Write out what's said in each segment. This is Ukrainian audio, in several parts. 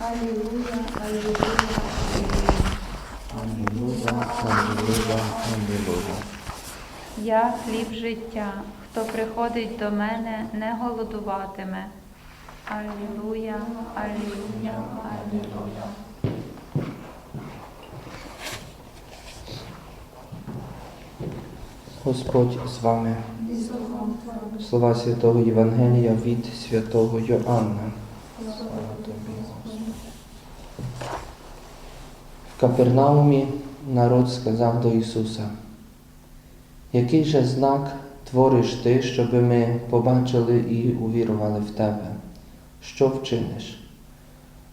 Алілуя, алілуя. Алілуя, алілуя, алілуя. Я хліб життя. Хто приходить до мене, не голодуватиме. Алілуя, алілуя, алілуя. Господь з вами. Слова Святого Євангелія від святого Йоанна. В Капернаумі народ сказав до Ісуса, який же знак твориш ти, щоби ми побачили і увірували в Тебе? Що вчиниш?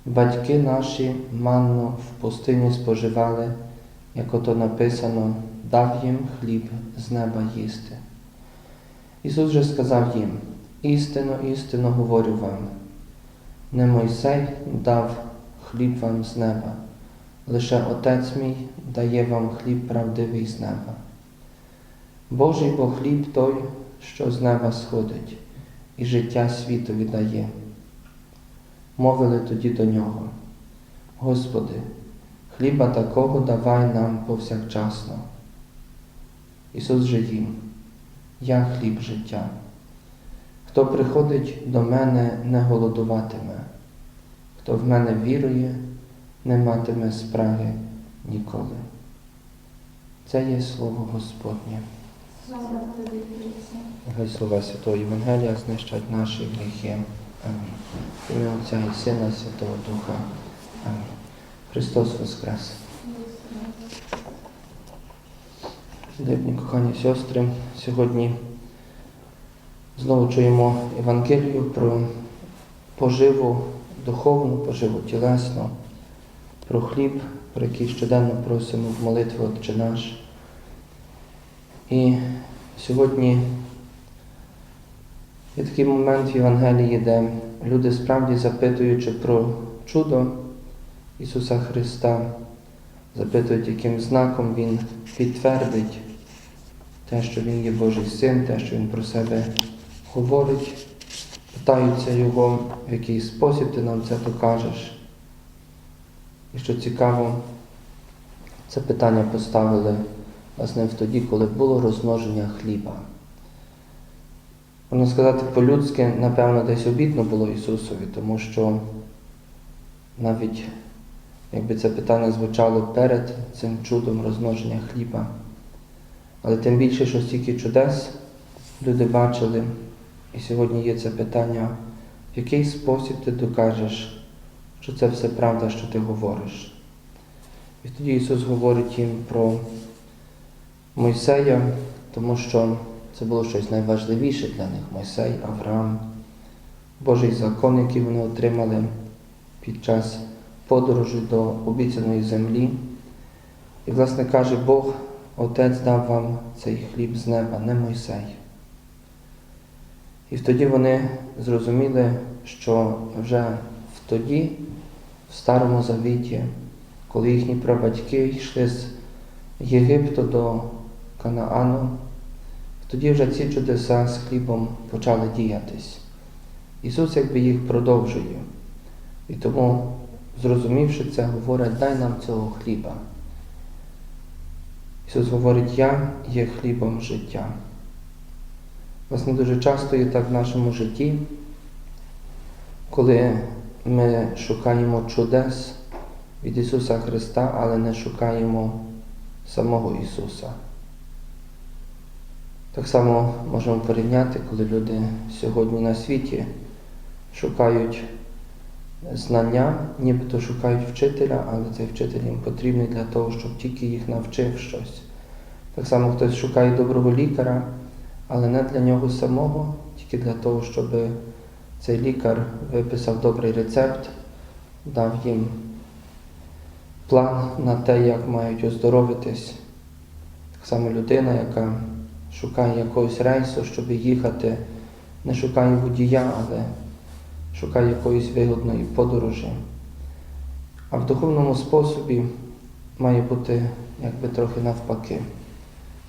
Батьки наші манну в пустині споживали, як ото написано, дав їм хліб з неба їсти. Ісус же сказав їм, істинно, істинно говорю вам, не Мойсей дав хліб вам з неба, лише Отець мій дає вам хліб правдивий з неба. Божий бо хліб той, що з неба сходить, і життя світові дає. Мовили тоді до нього, Господи, хліба такого давай нам повсякчасно. Ісус же їм, я хліб життя. Хто приходить до мене, не голодуватиме, хто в мене вірує, не матиме спраги ніколи. Це є слово Господнє. Хай слова Святого Євангелія знищать наші гріхи. Амінь. Ім'я Отця і Сина Святого Духа. Амінь. Христос Воскрес. Любні кохані сестри, сьогодні знову чуємо Євангелію про поживу духовну, поживу тілесну, про хліб, про який щоденно просимо в молитві Отче наш. І сьогодні є такий момент в Євангелії, де люди справді запитуючи про чудо Ісуса Христа, запитують, яким знаком Він підтвердить те, що Він є Божий Син, те, що Він про себе говорить, питаються Його, в який спосіб ти нам це докажеш. І що цікаво, це питання поставили власне тоді, коли було розмноження хліба. Можна сказати, по-людськи, напевно, десь обідно було Ісусові, тому що навіть якби це питання звучало перед цим чудом розмноження хліба. Але тим більше, що стільки чудес люди бачили, і сьогодні є це питання, в який спосіб ти докажеш, що це все правда, що ти говориш. І тоді Ісус говорить їм про Мойсея, тому що це було щось найважливіше для них Мойсей, Авраам, Божий закон, який вони отримали під час подорожі до обіцяної землі. І, власне, каже, Бог, Отець дав вам цей хліб з неба, не Мойсей. І тоді вони зрозуміли, що вже тоді, в Старому Завіті, коли їхні прабатьки йшли з Єгипту до Канаану, тоді вже ці чудеса з хлібом почали діятись. Ісус якби їх продовжує. І тому, зрозумівши це, говорить, дай нам цього хліба. Ісус говорить, Я є хлібом життя. Власне, дуже часто є так в нашому житті, коли ми шукаємо чудес від Ісуса Христа, але не шукаємо самого Ісуса. Так само можемо порівняти, коли люди сьогодні на світі шукають знання, нібито шукають вчителя, але цей вчитель їм потрібний для того, щоб тільки їх навчив щось. Так само хтось шукає доброго лікаря, але не для нього самого, тільки для того, щоб цей лікар виписав добрий рецепт, дав їм план на те, як мають оздоровитись. Так само людина, яка шукає якогось рейсу, щоб їхати, не шукає водія, але шукає якоїсь вигодної подорожі. А в духовному способі має бути якби трохи навпаки.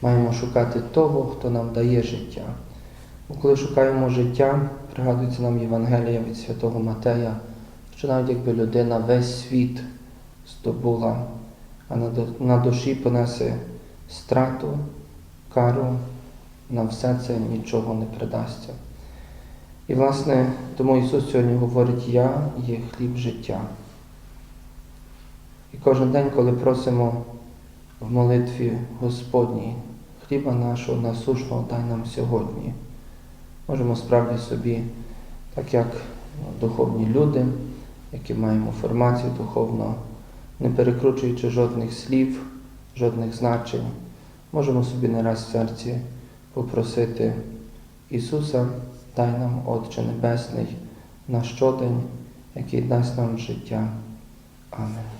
Маємо шукати того, хто нам дає життя. Бо коли шукаємо життя, пригадується нам Євангелія від святого Матея, що навіть якби людина весь світ здобула, а на душі понесе страту, кару, на все це нічого не придасться. І, власне, тому Ісус сьогодні говорить, Я є хліб життя. І кожен день, коли просимо в молитві Господній, хліба нашого насушного дай нам сьогодні, можемо справді собі, так як духовні люди, які маємо формацію духовно, не перекручуючи жодних слів, жодних значень, можемо собі не раз в серці попросити Ісуса, дай нам, Отче Небесний, на щодень, який дасть нам життя. Амен.